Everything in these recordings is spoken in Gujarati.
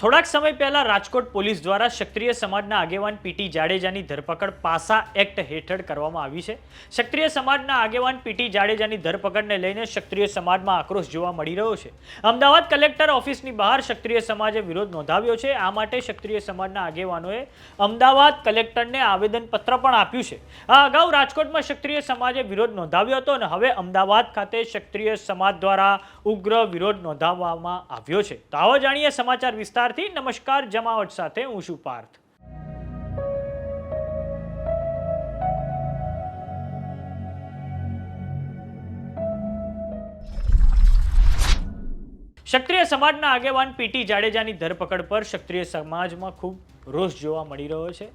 થોડાક સમય પહેલા રાજકોટ પોલીસ દ્વારા ક્ષત્રિય સમાજના આગેવાન પીટી જાડેજાની ધરપકડ પાસા એક્ટ હેઠળ કરવામાં આવી છે. ક્ષત્રિય સમાજના આગેવાન પીટી જાડેજાની ધરપકડને લઈને ક્ષત્રિય સમાજમાં આક્રોશ જોવા મળી રહ્યો છે. અમદાવાદ કલેક્ટર ઓફિસની બહાર ક્ષત્રિય સમાજે વિરોધ નોંધાવ્યો છે. આ માટે ક્ષત્રિય સમાજના આગેવાનોએ અમદાવાદ કલેક્ટરને આવેદનપત્ર પણ આપ્યું છે. આ અગાઉ રાજકોટમાં ક્ષત્રિય સમાજે વિરોધ નોંધાવ્યો હતો અને હવે અમદાવાદ ખાતે ક્ષત્રિય સમાજ દ્વારા ઉગ્ર વિરોધ નોંધાવવામાં આવ્યો છે. તો આવો જાણીએ સમાચાર વિસ્તારથી નમસ્કાર, જમાવટ સાથે હું છું પાર્થ. ક્ષત્રિય સમાજના આગેવાન પીટી જાડેજાની ધરપકડ પર ક્ષત્રિય સમાજમાં ખૂબ રોષ જોવા મળી રહ્યો છે.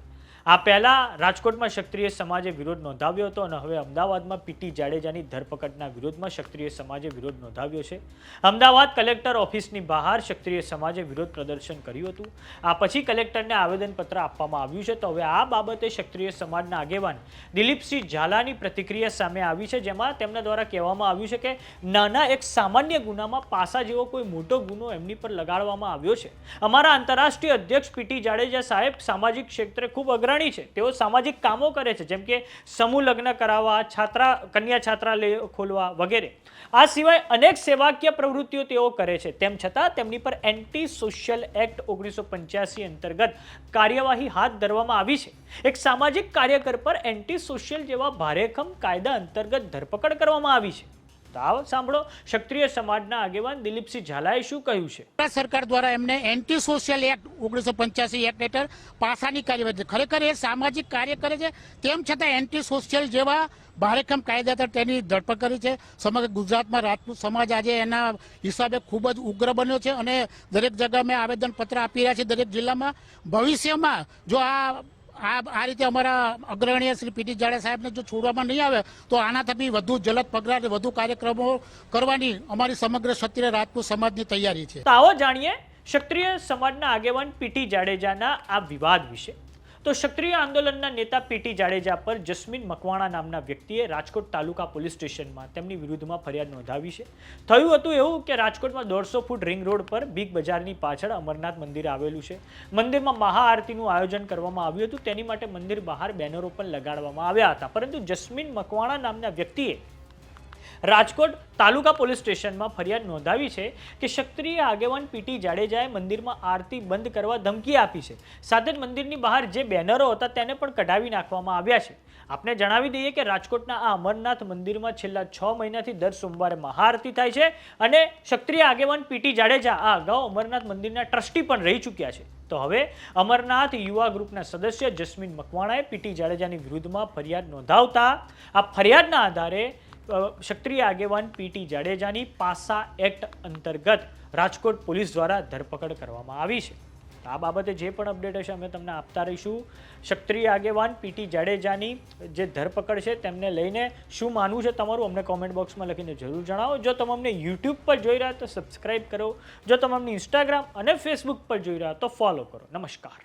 આ પહેલા રાજકોટમાં ક્ષત્રિય સમાજે વિરોધ નોંધાવ્યો હતો અને હવે અમદાવાદમાં પીટી જાડેજાની ધરપકડના વિરોધમાં ક્ષત્રિય સમાજે વિરોધ નોંધાવ્યો છે. અમદાવાદ કલેક્ટર ઓફિસની બહાર ક્ષત્રિય સમાજે વિરોધ પ્રદર્શન કર્યું હતું. આ પછી કલેક્ટરને આવેદનપત્ર આપવામાં આવ્યું છે. તો હવે આ બાબતે ક્ષત્રિય સમાજના આગેવાન દિલીપસિંહ ઝાલાની પ્રતિક્રિયા સામે આવી છે, જેમાં તેમના દ્વારા કહેવામાં આવ્યું છે કે નાના એક સામાન્ય ગુનામાં પાસા જેવો કોઈ મોટો ગુનો એમની પર લગાડવામાં આવ્યો છે. અમારા આંતરરાષ્ટ્રીય અધ્યક્ષ પીટી જાડેજા સાહેબ સામાજિક ક્ષેત્રે ખૂબ અગ્રણી છે. તેઓ સામાજિક કામો કરે છે, જેમ કે સમૂહ લગ્ન કરાવવા, છાત્રા, કન્યા છાત્રાલય ખોલવા વગેરે. આ સિવાય અનેક સેવાકીય પ્રવૃત્તિઓ તેઓ કરે છે. તેમ છતાં તેમની પર એન્ટી સોશિયલ એક્ટ ઓગણીસો પંચ્યાસી અંતર્ગત કાર્યવાહી હાથ ધરવામાં આવી છે. એક સામાજિક કાર્યકર પર એન્ટી સોશિયલ જેવા ભારેખમ કાયદા અંતર્ગત ધરપકડ કરવામાં આવી છે. તો આવો સાંભળો. ક્ષત્રિય સમાજના આગેવાન દિલીપસિંહ ઝાલાએ શું કહ્યું છે? ભારત સરકાર દ્વારા એમને એન્ટી સોશિયલ એક્ટ ઓગણીસો પંચ્યાસી એક્ટ હેઠળ પાસાની કાર્યવાહી. ખરેખર એ સામાજિક કાર્ય કરે છે. તેમ છતાં એન્ટી સોશિયલ જેવા ભારેખમ કાયદા હેઠળ તેની ધરપકડ કરી છે. સમગ્ર ગુજરાતમાં રાજપૂત સમાજ આજે એના હિસાબે ખૂબ જ ઉગ્ર બન્યો છે અને દરેક જગ્યાએ મેં આવેદનપત્ર આપી રહ્યા છે દરેક જિલ્લામાં ભવિષ્યમાં જો આ આ આ રીતે અમારા અગ્રણીય શ્રી પીટી જાડે સાહેબને જો છોડવામાં નહીં આવે, તો આના થકી વધુ જલદ પગલાં વધુ કાર્યક્રમો કરવાની અમારી સમગ્ર ક્ષત્રિય રાજપૂત સમાજની તૈયારી છે. તો આવો જાણીએ ક્ષત્રિય સમાજના આગેવાન પીટી જાડેજાના આ વિવાદ વિશે. તો ક્ષત્રિય આંદોલનના નેતા પીટી જાડેજા પર જસ્મીન મકવાણા નામના વ્યક્તિએ રાજકોટ તાલુકા પોલીસ સ્ટેશનમાં તેમની વિરુદ્ધમાં ફરિયાદ નોંધાવી છે. થયું હતું એવું કે રાજકોટમાં દોઢસો ફૂટ રિંગ રોડ પર બિગ બજારની પાછળ અમરનાથ મંદિર આવેલું છે. મંદિરમાં મહાઆરતીનું આયોજન કરવામાં આવ્યું હતું. તેની માટે મંદિર બહાર બેનરો પણ લગાડવામાં આવ્યા હતા. પરંતુ જસ્મીન મકવાણા નામના વ્યક્તિએ રાજકોટ તાલુકા પોલીસ સ્ટેશનમાં ફરિયાદ નોંધાવી છે કે ક્ષત્રિય આગેવાન પીટી જાડેજાએ મંદિરમાં આરતી બંધ કરવા ધમકી આપી છે. સાથે જ મંદિરની બહાર જે બેનરો હતા તેને પણ કઢાવી નાખવામાં આવ્યા છે. આપને જણાવી દઈએ કે રાજકોટના આ અમરનાથ મંદિરમાં છેલ્લા છ મહિનાથી દર સોમવારે મહાઆરતી થાય છે અને ક્ષત્રિય આગેવાન પીટી જાડેજા આ અગાઉ અમરનાથ મંદિરના ટ્રસ્ટી પણ રહી ચૂક્યા છે. તો હવે અમરનાથ યુવા ગ્રુપના સદસ્ય જસ્મીન મકવાણાએ પીટી જાડેજાની વિરુદ્ધમાં ફરિયાદ નોંધાવતા આ ફરિયાદના આધારે ક્ષત્રિય આગેવાન પીટી જાડેજાની પાસા એક્ટ અંતર્ગત રાજકોટ પોલીસ દ્વારા ધરપકડ કરવામાં આવી છે. આ બાબતે જે પણ અપડેટ હશે અમે તમને આપતા રહીશું. ક્ષત્રિય આગેવાન પીટી જાડેજાની જે ધરપકડ છે તેમને લઈને શું માનવું છે તમારું અમને કોમેન્ટ બોક્સમાં લખીને જરૂર જણાવો. જો તમે અમને યુટ્યુબ પર જોઈ રહ્યા તો સબસ્ક્રાઈબ કરો. જો તમે અમને ઇન્સ્ટાગ્રામ અને ફેસબુક પર જોઈ રહ્યા તો ફોલો કરો. નમસ્કાર.